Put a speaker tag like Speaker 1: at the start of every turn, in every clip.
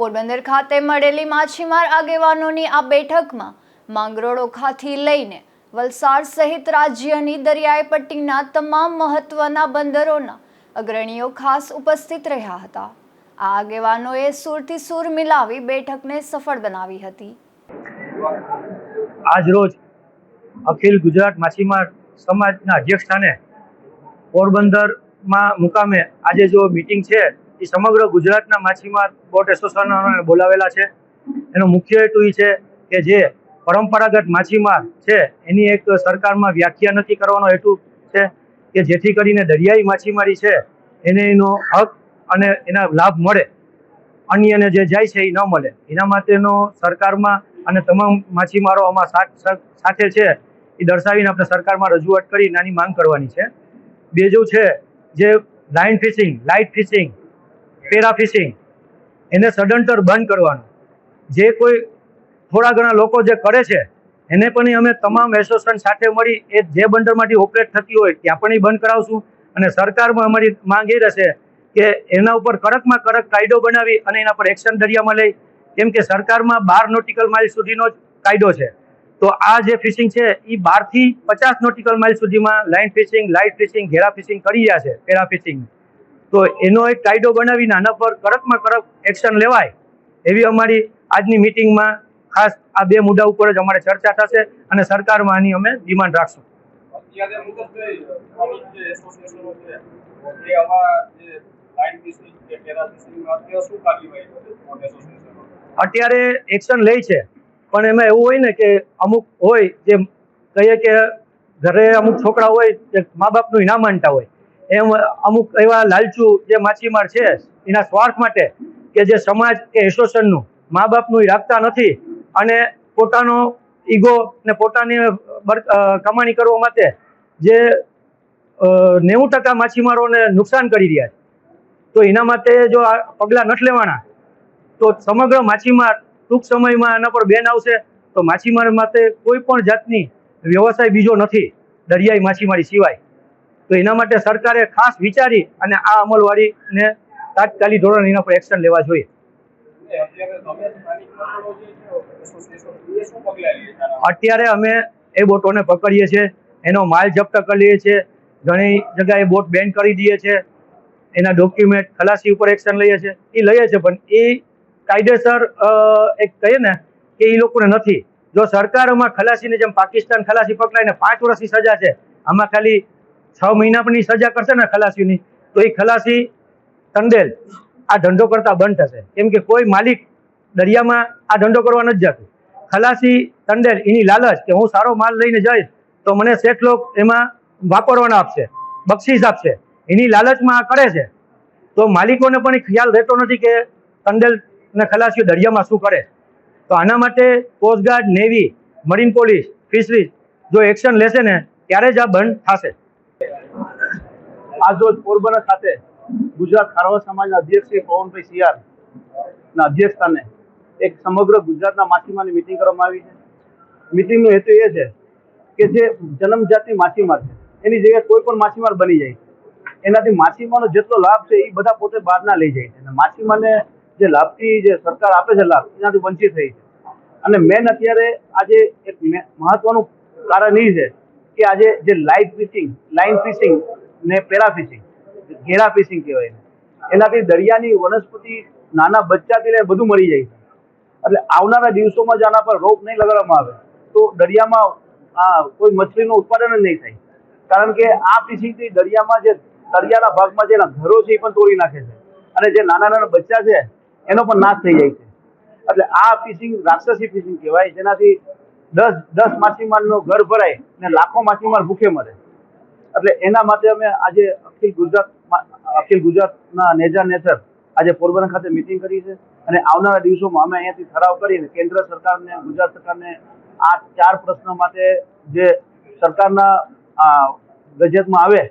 Speaker 1: પોરબંદર ખાતે મળેલી માછીમાર આગેવાનોની આ બેઠકમાં માંગરોળોખાથી લઈને વલસાડ સહિત રાજ્યની દરિયાઈ પટ્ટીના તમામ મહત્વના બંદરોના અગ્રણીઓ ખાસ ઉપસ્થિત રહ્યા હતા. આ આગેવાનોએ સુરથી સુર મિલાવી બેઠકને સફળ બનાવી હતી.
Speaker 2: આજ રોજ અખિલ ગુજરાત માછીમાર સમાજના અધ્યક્ષ સ્થાને પોરબંદરમાં મુકામે આજે જો મીટિંગ છે એ સમગ્ર ગુજરાતના માછીમાર બોટ એસોસિએશનોને બોલાવેલા છે. એનો મુખ્ય હેતુ એ છે કે જે પરંપરાગત માછીમાર છે, એની એક સરકારમાં વ્યાખ્યા નક્કી કરવાનો હેતુ છે કે જેથી કરીને દરિયાઈ માછીમારી છે, એને એનો હક અને એના લાભ મળે. અન્યને જે જાય છે એ ન મળે. એના માટેનો સરકારમાં અને તમામ માછીમારો આમાં સાથ- છે એ દર્શાવીને આપણે સરકારમાં રજૂઆત કરી નાની માંગ કરવાની છે. બીજું છે જે line fishing light fishing pair fishing. એને સડનતર બંધ કરવાનું. જે કોઈ થોડા ઘણા લોકો જે કરે છે, એને પણ અમે તમામ એસોસિએશન સાથે મળી એ જે બંદરમાંથી ઓપરેટ થતી હોય ત્યાં પણ એ બંધ કરાવશું. અને સરકારમાં અમારી માંગ એ રહેશે કે એના ઉપર કડકમાં કડક કાયદો બનાવી અને એના પર એક્શન દરિયામાં લઈ. કેમ કે સરકારમાં બાર નોટિકલ માઇલ સુધીનો જ કાયદો છે. તો આ જે ફિશિંગ છે એ બારથી પચાસ નોટિકલ માઇલ સુધીમાં લાઇન ફિશિંગ લાઇટ ફિશિંગ ઘેરા ફિશિંગ કરી રહ્યા છે, પેરા ફિશિંગ તો એનો એક કાયદો બનાવીને આના પર કડકમાં કડક એક્શન લેવાય એવી અમારી આજની મિટિંગમાં ખાસ આ બે મુદ્દા ઉપર જ અમારે ચર્ચા થશે અને સરકારમાં આની અમે ડિમાન્ડ રાખશું.
Speaker 3: અત્યારે
Speaker 2: એક્શન લે છે પણ એમાં એવું હોય ને કે અમુક હોય જે કહીએ કે ઘરે અમુક છોકરા હોય જે મા બાપનું ના માનતા હોય. એમ અમુક એવા લાલચુ જે માછીમાર છે, એના સ્વાર્થ માટે કે જે સમાજ કે એસોસિએશનનું મા બાપનું એ રાખતા નથી અને પોતાનો ઈગો ને પોતાની કમાણી કરવા માટે જે નેવું ટકા માછીમારોને નુકસાન કરી રહ્યા છે. તો એના માટે જો આ પગલાં નથી લેવાના, તો સમગ્ર માછીમાર ટૂંક સમયમાં એના પર બેન આવશે, તો માછીમાર માટે કોઈ પણ જાતની વ્યવસાય બીજો નથી દરિયાઈ માછીમારી સિવાય. તો એના માટે સરકારે ખાસ વિચારી અને આ અમલવાડીને તાત્કાલિક ધોરણ એના પર એક્શન લેવા જોઈએ.
Speaker 3: અત્યારે
Speaker 2: અમે એ બોટોને પકડીએ છીએ, એનો માલ જપ્ત કરી લઈએ છીએ, ઘણી જગ્યાએ બોટ બેન કરી દઈએ છીએ, એના ડોક્યુમેન્ટ ખલાસી ઉપર એક્શન લઈએ છીએ, એ લઈએ છીએ, પણ એ કાયદેસર એક કહીએ ને કે એ લોકોને નથી. જો સરકારમાં ખલાસીની જેમ પાકિસ્તાન ખલાસી પકડાઈને પાંચ વર્ષની સજા છે, આમાં ખાલી છ મહિનાની સજા કરશે ને ખલાસીની, તો એ ખલાસી તંડેલ આ ધંધો કરતા બંધ થશે. કેમ કે કોઈ માલિક દરિયામાં આ ધંધો કરવા નથી જતું. ખલાસી તંડેલ, એની લાલચ કે હું સારો માલ લઈને જઈશ, તો મને શેઠ લોક એમાં વાપરવાના આપશે, બક્ષીસ આપશે. એની લાલચમાં આ કરે છે. તો માલિકોને પણ ખ્યાલ રહેતો નથી કે તંડેલ ને ખલાસીઓ દરિયામાં શું કરે. તો આના માટે coastguard, navy, marine police, fisheries જો એક્શન લેશે ને, ત્યારે જ આ બંધ થશે.
Speaker 4: આજ રોજ પોરબંદર ખાતે ગુજરાત ખારવા સમાજના અધ્યક્ષ શ્રી પવનભાઈ સિયાર ના અધ્યક્ષ સ્થાને એક સમગ્ર ગુજરાતના માછીમારની મિટિંગ કરવામાં આવી છે. મિટિંગનો હેતુ એ છે કે જે જન્મજાતની માછીમાર છે, એની જગ્યાએ કોઈ પણ માછીમાર બની જાય. એનાથી માછીમારનો જેટલો લાભ છે એ બધા પોતે બહારના લઈ જાય છે. અને માછીમારને જે લાભથી જે સરકાર આપે છે લાભ, એનાથી વંચિત થઈ છે. અને મેન અત્યારે આજે એક મહત્વનું કારણ એ છે કે આજે જે લાઇટ ફિશિંગ લાઇન ફિશિંગ ને પેરા ફિશિંગ ઘેરા ફિશિંગ કહેવાય એનાથી દરિયાની વનસ્પતિ, નાના બચ્ચાથી લઈને બધું મરી જાય છે. એટલે આવનારા દિવસોમાં જ આના પર રોપ નહીં લગાડવામાં આવે, તો દરિયામાં આ કોઈ મછલીનું ઉત્પાદન જ નહીં થાય. કારણ કે આ ફિશિંગથી દરિયામાં જે, દરિયાના ભાગમાં જેના ઘરો છે એ પણ તોડી નાખે છે. અને જે નાના નાના બચ્ચા છે, એનો પણ નાશ થઈ જાય છે. એટલે આ ફિશિંગ રાક્ષસી ફિશિંગ કહેવાય, જેનાથી દસ દસ માછીમારનો ઘર ભરાય ને લાખો માછીમાર ભૂખે મરે. એટલે એના માટે અમે આજે અખિલ ગુજરાત અખિલ ગુજરાતના નેજા નેચર આજે પોરબંદર ખાતે મિટિંગ કરી છે. અને આવનારા દિવસોમાં અમે અહીંયાથી ઠરાવ કરીને કેન્દ્ર સરકારને ગુજરાત સરકારને આ ચાર પ્રશ્નો માટે જે સરકારના ગજેટમાં આવે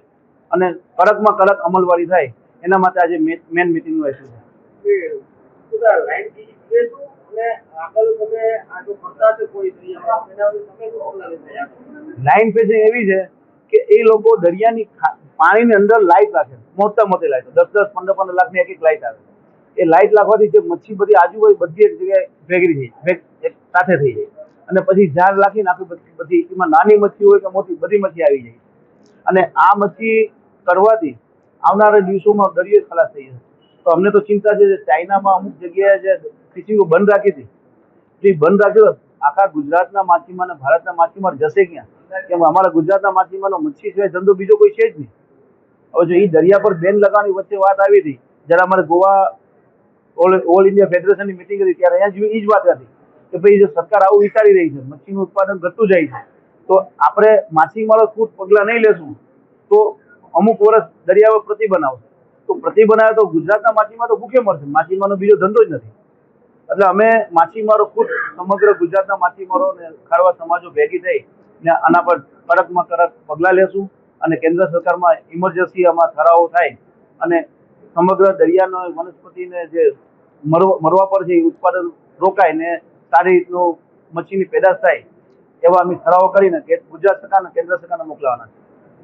Speaker 4: અને કડકમાં કડક અમલવારી થાય એના માટે આજે મેન મિટિંગનું આયોજન છે લાઇન ફેસિંગ એવી છે કે એ લોકો દરિયાની પાણીની અંદર લાઈટ રાખે. મોટા મોટી લાઈટ. દસ દસ, પંદર પંદર લાખની એક એક લાઈટ આવે. એ લાઇટ લાગવાથી જે મચ્છી બધી આજુબાજુ બધી એક જગ્યાએ ભેગી થઈ એક સાથે થઈ જાય. અને પછી ઝાડ રાખીને આખી બધી એમાં નાની મચ્છી હોય કે મોટી, બધી મચ્છી આવી જાય. અને આ મચ્છી કરવાથી આવનારા દિવસોમાં દરિયો ખલાસ થઈ જશે. તો અમને તો ચિંતા છે જે ચાઇનામાં અમુક જગ્યાએ જે ફિશિંગો બંધ રાખી હતી. જે બંધ રાખ્યો આખા ગુજરાતના માછીમાર અને ભારતના માછીમાર જશે ક્યાં? કેમ અમારા ગુજરાતના માછીમારનો મચ્છી સિવાય ધંધો બીજો કોઈ છે જ નહીં. હવે જો એ દરિયા પર બેન લગાવવાની વચ્ચે વાત આવી હતી, જ્યારે અમારે ગોવા ઓલ ઇન્ડિયા ફેડરેશનની મિટિંગ હતી, ત્યારે અહીંયા એ જ વાત હતી કે ભાઈ જો સરકાર આવું વિચારી રહી છે, મચ્છીનું ઉત્પાદન ઘટતું જાય છે, તો આપણે માછીમારો ખૂટ પગલાં નહીં લેશું, તો અમુક વર્ષ દરિયા પર પ્રતિબંધ આવશે તો પ્રતિબંધ આવે તો ગુજરાતના માછીમાર તો ભૂખે મરશે, માછીમારનો બીજો ધંધો જ નથી. એટલે અમે માછીમારો ખુદ સમગ્ર ગુજરાતના માછીમારો અને ખાડવા સમાજો ભેગી થઈ ને આના પર કડકમાં કડક પગલાં લેશું અને કેન્દ્ર સરકારમાં ઇમરજન્સી આમાં ઠરાવો થાય અને સમગ્ર દરિયાનો વનસ્પતિને જે મરવા પર એ ઉત્પાદન રોકાય ને સારી રીતનું મચ્છીની પેદાશ થાય એવા અમે ઠરાવો કરીને ગુજરાત સરકાર અને કેન્દ્ર સરકારને મોકલાવાના છે.